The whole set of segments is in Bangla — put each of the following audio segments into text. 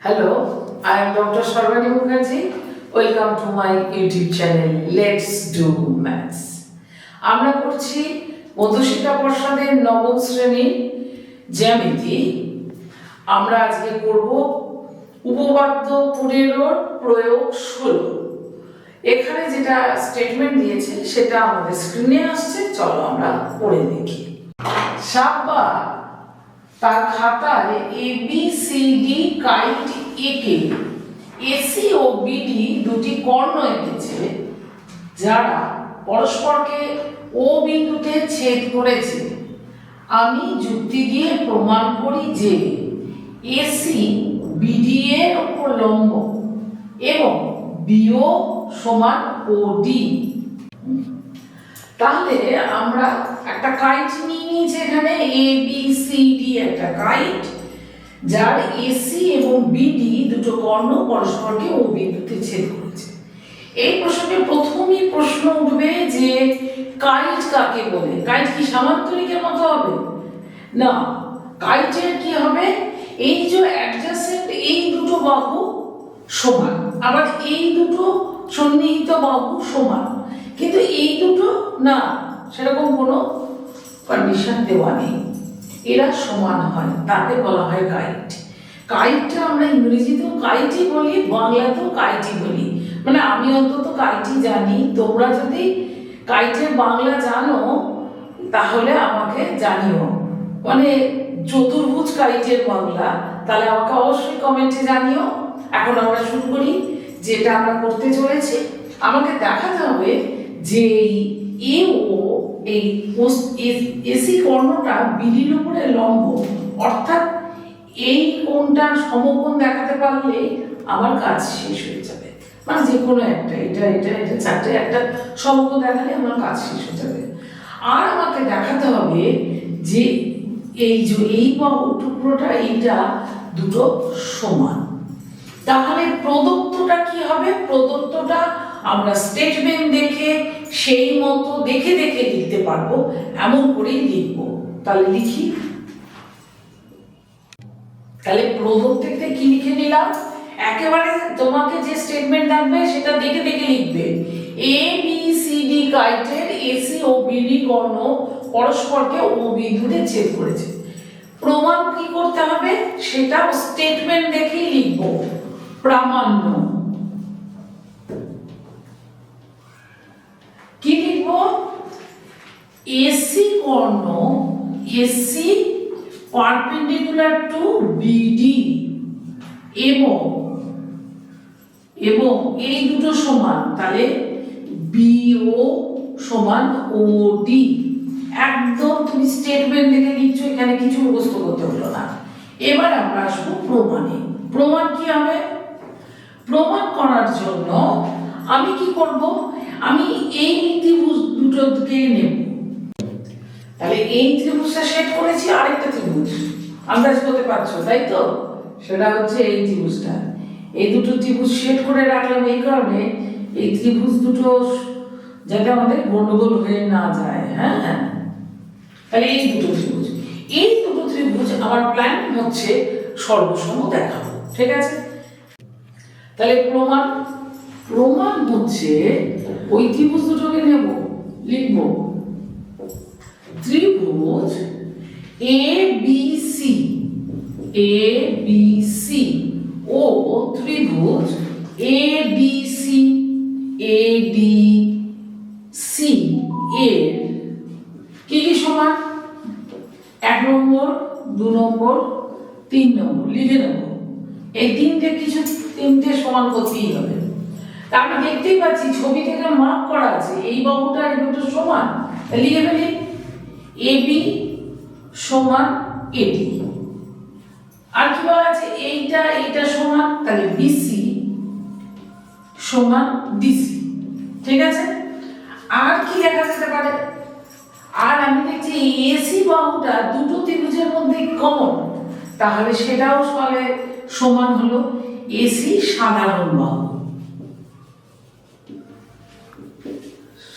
Hello, I am Dr. Sharvani Mukherjee. Welcome to my YouTube channel Let's Do Maths. আমরা করছি মধুশিকা প্রসাদের নবম শ্রেণির জ্যামিতি আমরা আজকে করব উপপাদ্য পনেরোর প্রয়োগ ষোলো এখানে যেটা স্টেটমেন্ট দিয়েছে সেটা আমাদের স্ক্রিনে আসছে চলো আমরা পড়ে দেখি সাব্বা তার খাতায় A B C D kite একে এসি ও বিডি দুটি কর্ণ এঁকেছে, যারা পরস্পরকে ও বিন্দুতে ছেদ করেছে। আমি যুক্তি দিয়ে প্রমাণ করি যে এসি বিডি এর উপর লম্ব এবং বিও সমান ও ডি তাহলে আমরা একটা কাইট নিয়ে নিয়েছি এখানে এ বি সি ডি একটা কাইট যার এসি এবং বিডি দুটো কর্ণ পরস্পরকে ও বিন্দুতে ছেদ করেছে। এই প্রসঙ্গে প্রথমেই প্রশ্ন উঠবে যে কাইট কাকে বলে? কাইট কি সামান্তরিকের মতো হবে? না কাইটের কি হবে? এই যে অ্যাডজাসেন্ট এই দুটো বাহু সমান, আবার এই দুটো সন্নিহিত বাহু সমান। কিন্তু এই দুটো না, সেরকম কোনো কন্ডিশন দেওয়া নেই। এরা সমান হয়, তাকে বলা হয় কাইট কাইটটা আমরা ইংরেজিতেও কাইটি বলি, বাংলাতেও কাইটই বলি। মানে আমি অন্তত কাইটি জানি। তোমরা যদি কাইটের বাংলা জানো, তাহলে আমাকে জানিও। মানে চতুর্ভুজ কাইটের বাংলা, তাহলে আমাকে অবশ্যই কমেন্টে জানিও। এখন আমরা শুরু করি, যেটা আমরা করতে চলেছি। আমাকে দেখাতে হবে যে এ ও এই এসি কর্ণটা বিলির উপরে লম্ব। অর্থাৎ এই কোণটার সমকোণ দেখাতে পারলে আমার কাজ শেষ হয়ে যাবে। মানে যে কোনো একটা, এটা এটা এটা, চারটে, একটা সমকোণ দেখালে আমার কাজ শেষ হয়ে যাবে। আর আমাকে দেখাতে হবে যে এই যে, এই বাহু টুকরোটা, এইটা দুটো সমান। তাহলে প্রদত্তটা কি হবে? প্রদত্তটা আমরা স্টেটমেন্ট দেখে, সেই মতো দেখে দেখে লিখতে পারব, এমন করেই লিখব। তাহলে লিখি। তাহলে প্রদত্ততে কি লিখে নিলাম? একেবারে তোমাকে যে স্টেটমেন্ট থাকবে, সেটা দেখে দেখে লিখবে। এ বি সি ডি কাইটের এসি ও বিডি কর্ণ পরস্পরকে ও বিন্দুতে ছেদ করেছে। প্রমাণ কি করতে হবে? সেটা স্টেটমেন্ট দেখেই লিখব। প্রামাণ্য কি লিখব এসি কর্ণ এসি পারপেন্ডিকুলার টু বিডি এবং এবং এই দুটো সমান, তাহলে বিও সমান ও ডি একদম তুমি স্টেটমেন্ট দেখে লিখছো এখানে কিছু মুখস্থ করতে হলো না। এবার আমরা আসব প্রমাণে। প্রমাণ কি হবে? প্রমাণ করার জন্য আমি কি করব? আমি এই ত্রিভুজ দুটোকে নেব। তাহলে এই ত্রিভুজটা সেট করেছি, আরেকটা ত্রিভুজ। আন্দাজ করতে পারছ, তাই তো? সেটা হচ্ছে এই ত্রিভুজটা। এই দুটো ত্রিভুজ সেট করে রাখলাম এই কারণে, এই ত্রিভুজ দুটো যাতে আমাদের গন্ডগোল হয়ে না যায় হ্যাঁ? তাহলে এই দুটো ত্রিভুজ। এই দুটো ত্রিভুজ আমার প্ল্যান হচ্ছে সর্বসম দেখাবো, ঠিক আছে? তাহলে প্রমাণ প্রমাণ হচ্ছে ওই ত্রিভুজ দুটোকে নেব, লিখব। A B C A B C ও ত্রিভুজ A B C A D C এর কি কি সমান? এক নম্বর, দু নম্বর, তিন নম্বর, লিখে নেব। এই তিনটে কিছু, তিনটে সমান করতেই হবে। আমি দেখতেই পাচ্ছি, ছবি থেকে মার্ক করা আছে। এই বাহুটা এই দুটো সমান। লিখে ফেলি। এ বি সমান এটি আর কি বলা আছে? এইটা এইটা সমান, তাহলে বিসি সমান ডিসি ঠিক আছে? আর কি লেখা যেতে পারে? আর আমি দেখছি এসি বাহুটা দুটো ত্রিভুজের মধ্যে কমন তাহলে সেটাও ফলে সমান হলো এসি সাধারণ বাহু।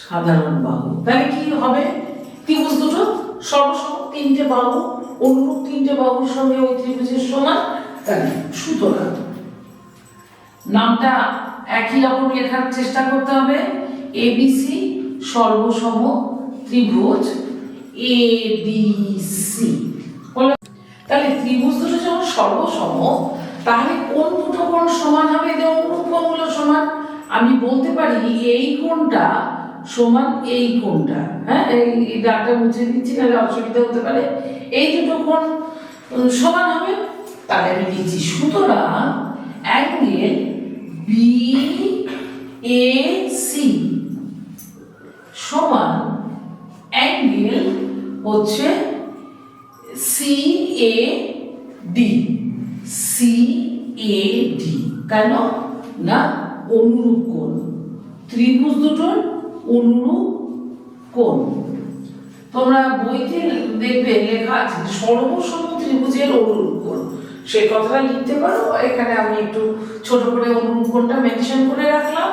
সাধারণ বাহু। তাহলে কি হবে? ত্রিভুজ দুটো সর্বসম। তিনটে বাহু, অনুরূপ তিনটে বাহুর সঙ্গে ওই ত্রিভুজের সমান সুতরাং নামটা একই রকম লেখার চেষ্টা করতে হবে। এবিসি সর্বসম ত্রিভুজ এ বি সি তাহলে ত্রিভুজ দুটো যখন সর্বসম, তাহলে কোন দুটো কোণ সমান হবে? এদের অনুরূপ সমান। আমি বলতে পারি এই কোণটা সমান এই কোণটা হ্যাঁ? এই দাগটা মুছে দিচ্ছি, নাহলে অসুবিধা হতে পারে। এই দুটো কোণ সমান হবে তাহলে আমি দিচ্ছি সুতরাং অ্যাঙ্গেল বি এ সি সমান অ্যাঙ্গেল হচ্ছে C A D C A D কেন? না, অনুরূপ কোণ। ত্রিভুজ দুটোর অনুরূপ কোণ তোমরা বইতে দেখবে লেখা আছে সর্বসম ত্রিভুজের অনুরূপ কোণ। সেই কথাটা লিখতে পারো, এখানে আমি একটু ছোট করে অনুরূপ মেনশন করে রাখলাম।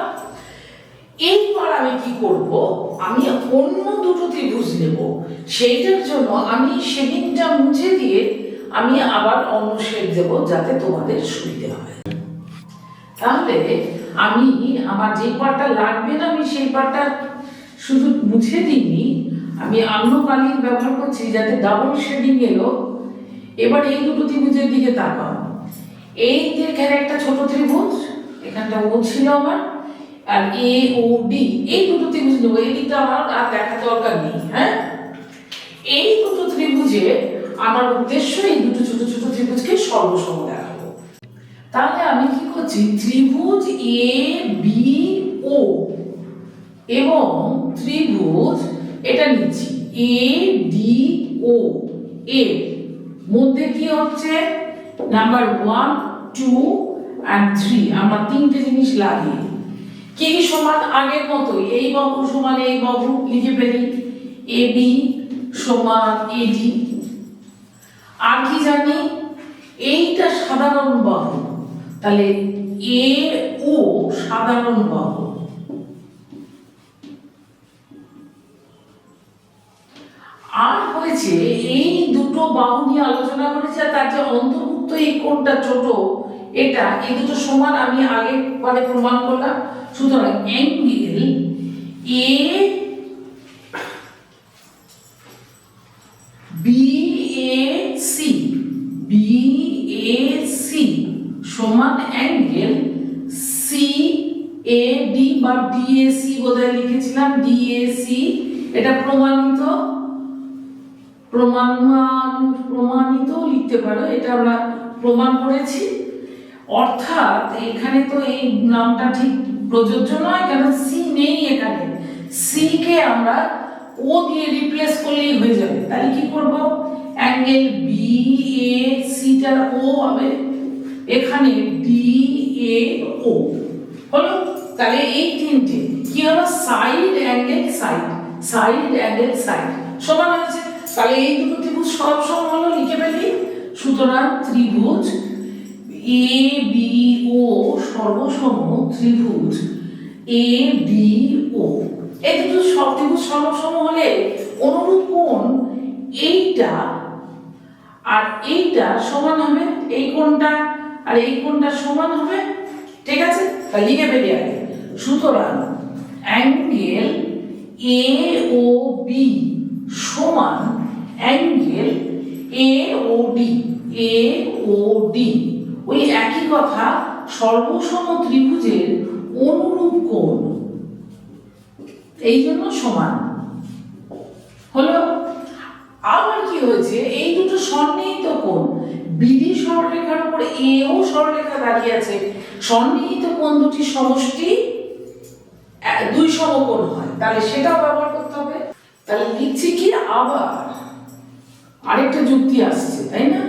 এইবার আমি কি করব? আমি অন্য দুটো ত্রিভুজ নেব। সেইটার জন্য আমি শেডিংটা মুছে দিয়ে আমি আবার অন্য শেড দেবো যাতে তোমাদের সুবিধা হয়। তাহলে আমি আমার যে পার্টটা লাগবে না, আমি সেই পার্টটা শুধু মুছে দিইনি, আমি অন্য কালির ব্যবহার করছি, যাতে ডাবল শেডিং এলো। এবার এই দুটো ত্রিভুজের দিকে তাকাও। এই যে এখানে একটা ছোট ত্রিভুজ, এখানটা ও ছিল আমার, আর এ, ও ডি এই দুটো ত্রিভুজ নেব। এই দিকটা আমার আর দেখা দরকার নেই হ্যাঁ? এই দুটো ত্রিভুজে আমার উদ্দেশ্য এই দুটো ছোট ছোট ত্রিভুজকে সর্বসম দেখাবো তাহলে আমি কি করছি? ত্রিভুজ এ বি ও এবং ত্রিভুজ এটা নিচ্ছি। এ ডি ও এর মধ্যে কি হচ্ছে? Number one two and three আমরা তিনটে জিনিস লাগি কি কি সমান আগের মতো? এই বাহু সমান এই বাহু লিখে ফেলি। এ বি সমান এডি আর কি জানি? এইটা সাধারণ বাহু তাহলে এ ও সাধারণ বাহু আর হয়েছে এই দুটো বাহু নিয়ে আলোচনা করেছি আর তার যে অন্তর্ভুক্ত এই কোণটা ছোট, এটা এই দুটো সমান, আমি আগে মানে প্রমাণ করলাম। সুতরাং অ্যাঙ্গেল এ এ ডি বা ডিএসি বোধহয় লিখেছিলাম ডিএসি এটা প্রমাণিত, প্রমাণ প্রমাণিত লিখতে পারো, এটা আমরা প্রমাণ করেছি। অর্থাৎ এখানে তো এই নামটা ঠিক প্রযোজ্য নয় কেন সি নেই এখানে। সি কে আমরা ও দিয়ে রিপ্লেস করলেই হয়ে যাবে। তাহলে কি করব? অ্যাঙ্গেল বি এ সিটার ও হবে। এখানে ডি এ ও হলো তাহলে এই তিনটে, কি হলো? Side angle side side angle side সমান হয়েছে। তাহলে এই দুটো ত্রিভুজ সব সম হলো, লিখে ফেলি। সুতরাং ত্রিভুজ এ বি ও সর্বসম ত্রিভুজ এ বি ও এই দুটো সব ত্রিভুজ সর্বসম হলে অনুরূপ কোণ এইটা, আর এইটা সমান হবে এই কোণটা, আর এই কোণটা সমান হবে, ঠিক আছে? তাহলে লিখে ফেলি আগে। সুতরাং অ্যাঙ্গেল এ ও বি সমান angle A O D A O D ওই একই কথা সর্বসম ত্রিভুজের অনুরূপ কোণ। এই জন্য সমান। হলো, আবার কি হয়েছে? এই দুটো সন্নিহিত কোণ। বিধি সরলরেখার উপর এও সরলরেখা দাঁড়িয়ে আছে। সন্নিহিত কোণ দুটি সমষ্টি দুই সমকোণ হয়। তাহলে সেটাও ব্যবহার করতে হবে। তাহলে লিখছি কি? আবার আরেকটা যুক্তি আসছে, তাই না?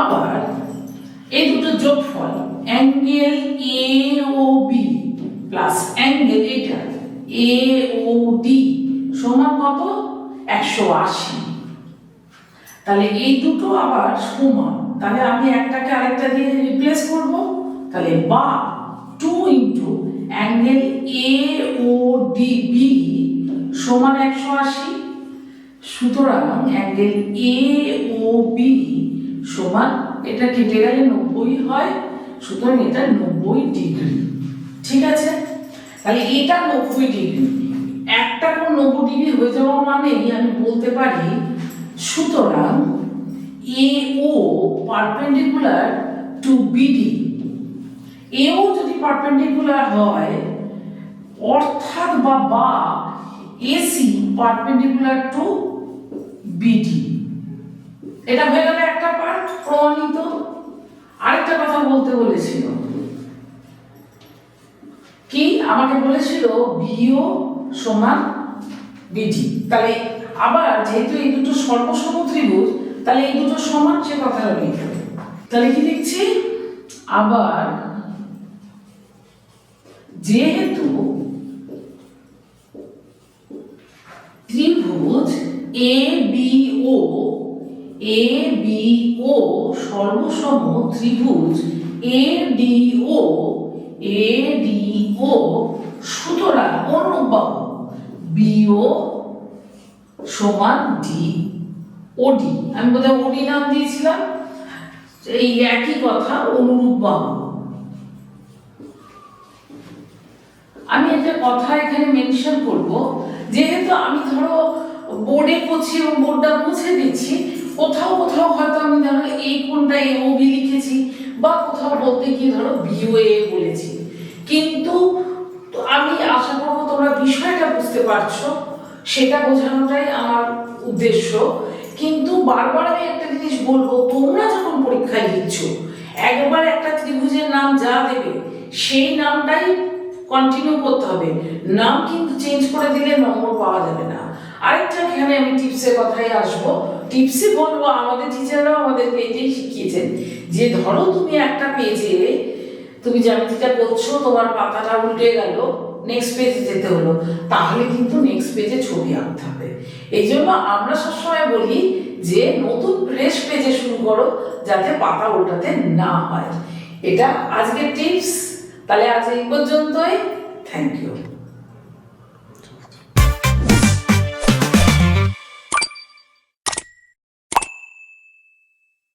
আবার এই দুটো যোগফল, angle A O B plus angle এটা, এ ও ডি সমান কত? একশো আশি। তাহলে এই দুটো আবার সমান। তাহলে আমি একটাকে আরেকটা দিয়ে রিপ্লেস করব। তাহলে বা two into angle A O D B সমান একশো আশি। সুতরাং অ্যাঙ্গেল এ ও বি সমান এটা কেটে গেলে নব্বই হয়, সুতরাং এটা নব্বই ডিগ্রি। ঠিক আছে? তাহলে এটা নব্বই ডিগ্রি। একটা কোণ নব্বই ডিগ্রি হয়ে যাওয়া মানেই আমি বলতে পারি, সুতরাং A O perpendicular to BD এও যদি পারপেন্ডিকুলার হয়, অর্থাৎ বা বা, এসি পারপেন্ডিকুলার টু বিডি। এটা হয়ে গেল একটা পার্ট প্রমাণিত। আরেকটা কথা বলতে বলেছিল। কি? আমাকে বলেছিল বিও সমান বিডি। তাহলে আবার যেহেতু এই দুটো সর্বসম ত্রিভুজ, তাহলে এই দুটো সমান সে কথাটা লিখতে হবে। তাহলে কি লিখছি? আবার যেহেতু ত্রিভুজ A B O A B ও সর্বসম ত্রিভুজ A D O A D ও সুতরাং অনুবাহু বিও সমান ডি ওডি আমি বোধহয় ওডি নাম দিয়েছিলাম। এই একই কথা, অনুরূপ বাহু। আমি একটা কথা এখানে মেনশন করব। যেহেতু আমি ধরো বোর্ডে করছি এবং বোর্ডটা মুছে দিচ্ছি, কোথাও কোথাও হয়তো আমি ধরো এই কোনটা এ বি লিখেছি বা কোথাও বলতে গিয়ে ধরো বিও এ বলেছি। কিন্তু আমি আশা করব তোমরা বিষয়টা বুঝতে পারছ, সেটা বোঝানোটাই আমার উদ্দেশ্য। কিন্তু বারবার আমি একটা জিনিস বলব, তোমরা যখন পরীক্ষায় দিচ্ছ, একবার একটা ত্রিভুজের নাম যা দেবে, সেই নামটাই কন্টিনিউ করতে হবে। নাম কিন্তু চেঞ্জ করে দিলে নম্বর পাওয়া যাবে না। আরেকটা এখানে আমি টিপসের কথাই আসব। টিপসে বলব, আমাদের টিচাররাও আমাদেরকে এটাই শিখিয়েছেন যে ধরো তুমি একটা পেজে তুমি জ্যামিতিটা করছ, তোমার পাতাটা উল্টে গেল নেক্সট পেজে যেতে হলো। তাহলে কিন্তু নেক্সট পেজে ছবি আঁকতে হবে। এই জন্য আমরা সবসময় বলি যে নতুন ফ্রেশ পেজে শুরু করো, যাতে পাতা উল্টাতে না হয়। এটা আজকের টিপস তাহলে আজ এই পর্যন্তই। Thank you